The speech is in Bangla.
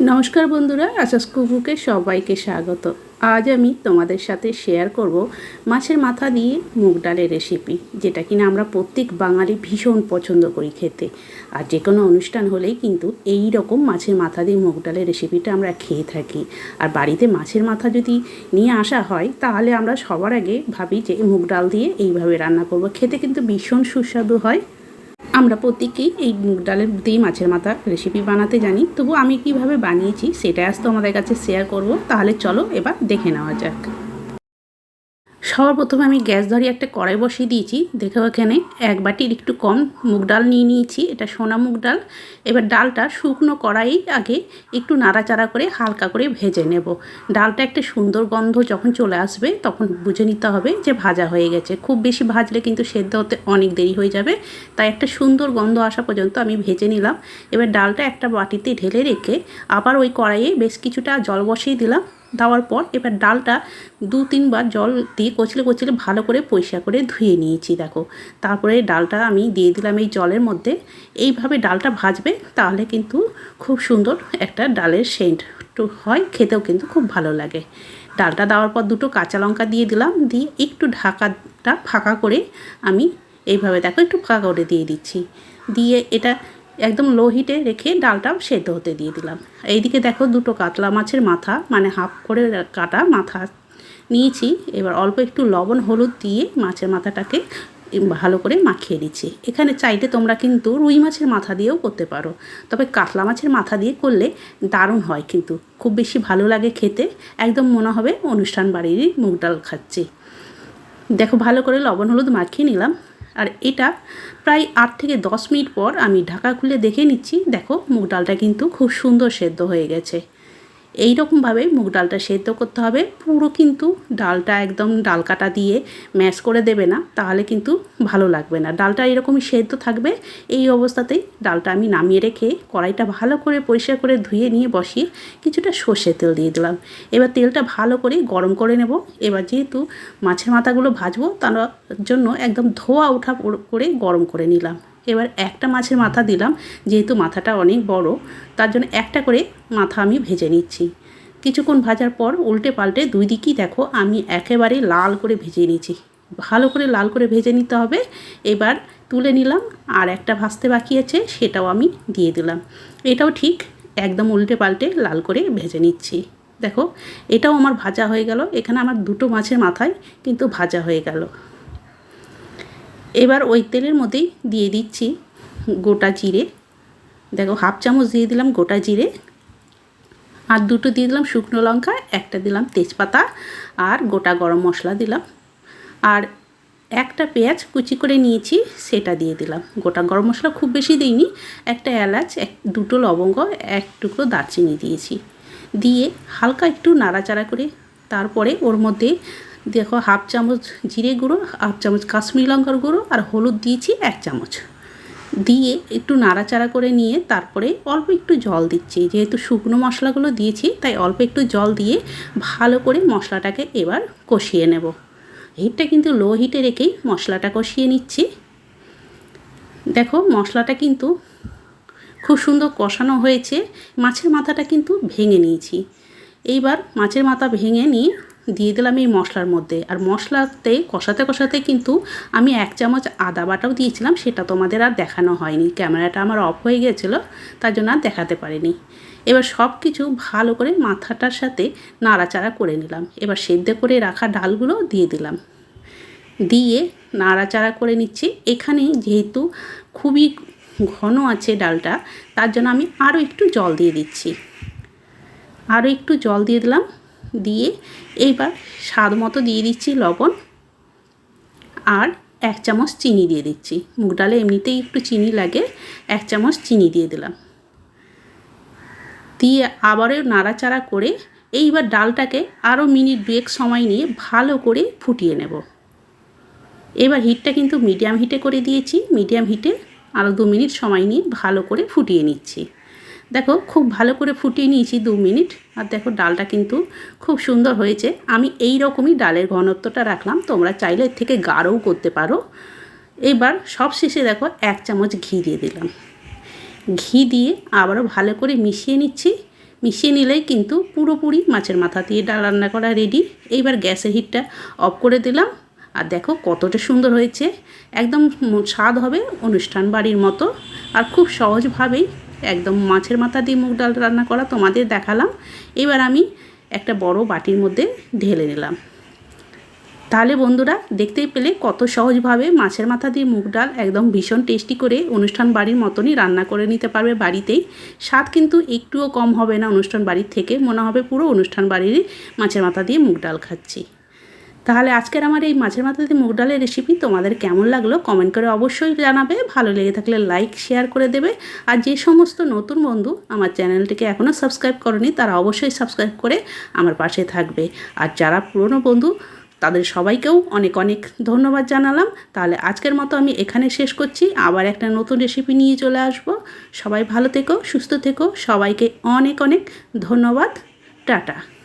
নমস্কার বন্ধুরা, আশাস কুকুকে সবাইকে স্বাগত। আজ আমি তোমাদের সাথে শেয়ার করব মাছের মাথা দিয়ে মুগ ডালের রেসিপি যেটা কিনা আমরা প্রত্যেক বাঙালি ভীষণ পছন্দ করি খেতে। আর যে কোনো অনুষ্ঠান হলেই কিন্তু এই রকম মাছের মাথা দিয়ে মুগ ডালের রেসিপিটা আমরা খেয়ে থাকি। আর বাড়িতে মাছের মাথা যদি নিয়ে আসা হয়, তাহলে আমরা সবার আগে ভাবি যে মুগ ডাল দিয়ে এইভাবে রান্না করব। খেতে কিন্তু ভীষণ সুস্বাদু হয়। আমরা প্রত্যেকেই এই মুগ ডালের দিয়েই মাছের মাথা রেসিপি বানাতে জানি। তবু আমি কীভাবে বানিয়েছি সেটাই আজ তো আমাদের কাছে শেয়ার করব। তাহলে চলো এবার দেখে নেওয়া যাক। সবার প্রথমে আমি গ্যাস ধরিয়ে একটা কড়াই বসিয়ে দিয়েছি। দেখো এখানে এক বাটির একটু কম মুগ ডাল নিয়ে নিয়েছি। এটা সোনা মুগ ডাল। এবার ডালটা শুকনো কড়াই আগে একটু নাড়াচাড়া করে হালকা করে ভেজে নেব। ডালটা একটা সুন্দর গন্ধ যখন চলে আসবে, তখন বুঝে নিতে হবে যে ভাজা হয়ে গেছে। খুব বেশি ভাজলে কিন্তু সেদ্ধ হতে অনেক দেরি হয়ে যাবে। তাই একটা সুন্দর গন্ধ আসা পর্যন্ত আমি ভেজে নিলাম। এবার ডালটা একটা বাটিতে ঢেলে রেখে আবার ওই কড়াইয়ে বেশ কিছুটা জল বসিয়ে দিলাম। দেওয়ার পর এবার ডালটা দু তিনবার জল দিয়ে কচলে কচলে ভালো করে পরিষ্কার করে ধুয়ে নিয়েছি, দেখো। তারপরে ডালটা আমি দিয়ে দিলাম এই জলের মধ্যে। এইভাবে ডালটা ভাজবে তাহলে কিন্তু খুব সুন্দর একটা ডালের সেন্ট হয়, খেতেও কিন্তু খুব ভালো লাগে। ডালটা দেওয়ার পর দুটো কাঁচা লঙ্কা দিয়ে দিলাম, দিয়ে একটু ঢাকাটা ফাঁকা করে আমি এইভাবে, দেখো, একটু ফাঁকা করে দিয়ে দিচ্ছি। দিয়ে এটা একদম লো হিটে রেখে ডালটা সেদ্ধ হতে দিয়ে দিলাম। এইদিকে দেখো দুটো কাতলা মাছের মাথা মানে হাফ করে কাটা মাথা নিয়েছি। এবার অল্প একটু লবণ, হলুদ দিয়ে মাছের মাথাটাকে ভালো করে মাখিয়ে দিচ্ছি এখানে চাইলে তোমরা কিন্তু রুই মাছের মাথা দিয়েও করতে পারো। তবে কাতলা মাছের মাথা দিয়ে করলে দারুণ হয় কিন্তু। খুব বেশি ভালো লাগে খেতে। একদম মনে হবে অনুষ্ঠান বাড়িরই মুগ ডাল খাচ্ছি। দেখো ভালো করে লবণ, হলুদ মাখিয়ে নিলাম। আর এটা প্রায় আট থেকে দশ মিনিট পর আমি ঢাকা খুলে দেখে নিচ্ছি। দেখো, মুগ ডালটা কিন্তু খুব সুন্দর সেদ্ধ হয়ে গেছে। এই রকমভাবে মুগ ডালটা সেদ্ধ করতে হবে। পুরো কিন্তু ডালটা একদম ডাল কাটা দিয়ে ম্যাশ করে দেবে না, তাহলে কিন্তু ভালো লাগবে না। ডালটা এরকমই সেদ্ধ থাকবে, এই অবস্থাতেই ডালটা আমি নামিয়ে রেখে কড়াইটা ভালো করে পরিষ্কার করে ধুয়ে নিয়ে বসিয়ে কিছুটা সর্ষে তেল দিয়ে দিলাম। এবার তেলটা ভালো করে গরম করে নেব। এবার যেহেতু মাছের মাথাগুলো ভাজবো, তার জন্য একদম ধোয়া ওঠা করে গরম করে নিলাম। এবার একটা মাছের মাথা দিলাম, যেহেতু মাথাটা অনেক বড়, তার জন্য একটা করে মাথা আমি ভেজে নিচ্ছি। কিছুক্ষণ ভাজার পর উল্টে পাল্টে দুই দিকই দেখো, আমি একেবারে লাল করে ভেজে নিয়েছি। ভালো করে লাল করে ভেজে নিতে হবে। এবার তুলে নিলাম, আর একটা ভাজতে বাকি আছে, সেটাও আমি দিয়ে দিলাম। এটাও ঠিক একদম উল্টে পাল্টে লাল করে ভেজে নিচ্ছি। দেখো, এটাও আমার ভাজা হয়ে গেল। এখানে আমার দুটো মাছের মাথায় কিন্তু ভাজা হয়ে গেল। এবার ওই তেলের মধ্যেই দিয়ে দিচ্ছি গোটা জিরে। দেখো, হাফ চামচ দিয়ে দিলাম গোটা জিরে। আর দুটো দিয়ে দিলাম শুকনো লঙ্কা, একটা দিলাম তেজপাতা আর গোটা গরম মশলা দিলাম। আর একটা পেঁয়াজ কুচি করে নিয়েছি, সেটা দিয়ে দিলাম। গোটা গরম মশলা খুব বেশি দিইনি, একটা এলাচ, এক, দুটো লবঙ্গ, এক টুকরো দারচিনি দিয়েছি। দিয়ে হালকা একটু নাড়াচাড়া করে তারপরে ওর মধ্যে দেখো হাফ চামচ জিরে গুঁড়ো, হাফ চামচ কাশ্মীরি লঙ্কার গুঁড়ো আর হলুদ দিয়েছি এক চামচ। দিয়ে একটু নাড়াচাড়া করে নিয়ে তারপরে অল্প একটু জল দিচ্ছি। যেহেতু শুকনো মশলাগুলো দিয়েছি, তাই অল্প একটু জল দিয়ে ভালো করে মশলাটাকে এবার কষিয়ে নেব। হিটটা কিন্তু লো হিটে রেখেই মশলাটা কষিয়ে নিচ্ছি। দেখো মশলাটা কিন্তু খুব সুন্দর কষানো হয়েছে, মাছের মাথাটা কিন্তু ভেঙে নিয়েছি। এইবার মাছের মাথা ভেঙে নিয়ে দিয়ে দিলাম এই মশলার মধ্যে। আর মশলাতে কষাতে কষাতে কিন্তু আমি এক চামচ আদা বাটাও দিয়েছিলাম, সেটা তোমাদের আর দেখানো হয়নি। ক্যামেরাটা আমার অফ হয়ে গেছিল, তার জন্য আর দেখাতে পারিনি। এবার সব কিছু ভালো করে মাথাটার সাথে নাড়াচাড়া করে নিলাম। এবার সেদ্ধ করে রাখা ডালগুলো দিয়ে দিলাম। দিয়ে নাড়াচাড়া করে নিচ্ছি। এখানে যেহেতু খুবই ঘন আছে ডালটা, তার জন্য আমি আরও একটু জল দিয়ে দিচ্ছি। আরও একটু জল দিয়ে দিলাম। দিয়ে এইবার স্বাদ মতো দিয়ে দিচ্ছি লবণ আর এক চামচ চিনি দিয়ে দিচ্ছি। মুগ ডালে এমনিতেই একটু চিনি লাগে, এক চামচ চিনি দিয়ে দিলাম। দিয়ে আবারও নাড়াচাড়া করে এইবার ডালটাকে আরও মিনিট দুয়েক সময় নিয়ে ভালো করে ফুটিয়ে নেব। এবার হিটটা কিন্তু মিডিয়াম হিটে করে দিয়েছি। মিডিয়াম হিটে আরও দু মিনিট সময় নিয়ে ভালো করে ফুটিয়ে নিচ্ছি। দেখো, খুব ভালো করে ফুটিয়ে নিয়েছি দু মিনিট। আর দেখো, ডালটা কিন্তু খুব সুন্দর হয়েছে। আমি এই রকমই ডালের ঘনত্বটা রাখলাম। তোমরা চাইলে এর থেকে গাঢ়ও করতে পারো। এবার সব শেষে দেখো, এক চামচ ঘি দিয়ে দিলাম। ঘি দিয়ে আবারও ভালো করে মিশিয়ে নিচ্ছি। মিশিয়ে নিলেই কিন্তু পুরোপুরি মাছের মাথা দিয়ে ডাল রান্না করা রেডি এইবার গ্যাসের হিটটা অফ করে দিলাম। আর দেখো, কতটা সুন্দর হয়েছে। একদম স্বাদ হবে অনুষ্ঠান বাড়ির মতো। আর খুব সহজভাবেই একদম মাছের মাথা দিয়ে মুগ ডাল রান্না করা তোমাদের দেখালাম। এবার আমি একটা বড় বাটির মধ্যে ঢেলে নিলাম। তাহলে বন্ধুরা, দেখতেই পেলে কত সহজভাবে মাছের মাথা দিয়ে মুগ ডাল একদম ভীষণ টেস্টি করে অনুষ্ঠান বাড়ির মতনই রান্না করে নিতে পারবে বাড়িতেই। স্বাদ কিন্তু একটুও কম হবে না অনুষ্ঠান বাড়ির থেকে, মনে হবে পুরো অনুষ্ঠান বাড়িরই মাছের মাথা দিয়ে মুগ ডাল খাচ্ছি। তাহলে আজকের আমার এই মাছের মাথা দিয়ে মুগ ডালের রেসিপি তোমাদের কেমন লাগল কমেন্ট করে অবশ্যই জানাবে। ভালো লেগে থাকলে লাইক শেয়ার করে দেবে। আর যে সমস্ত নতুন বন্ধু আমার চ্যানেলটিকে এখনও সাবস্ক্রাইব করনি, তারা অবশ্যই সাবস্ক্রাইব করে আমার পাশে থাকবে। আর যারা পুরনো বন্ধু, তাদের সবাইকেও অনেক অনেক ধন্যবাদ জানালাম। তাহলে আজকের মতো আমি এখানে শেষ করছি। আবার একটা নতুন রেসিপি নিয়ে চলে আসব। সবাই ভালো থেকো, সুস্থ থেকো। সবাইকে অনেক অনেক ধন্যবাদ। টাটা।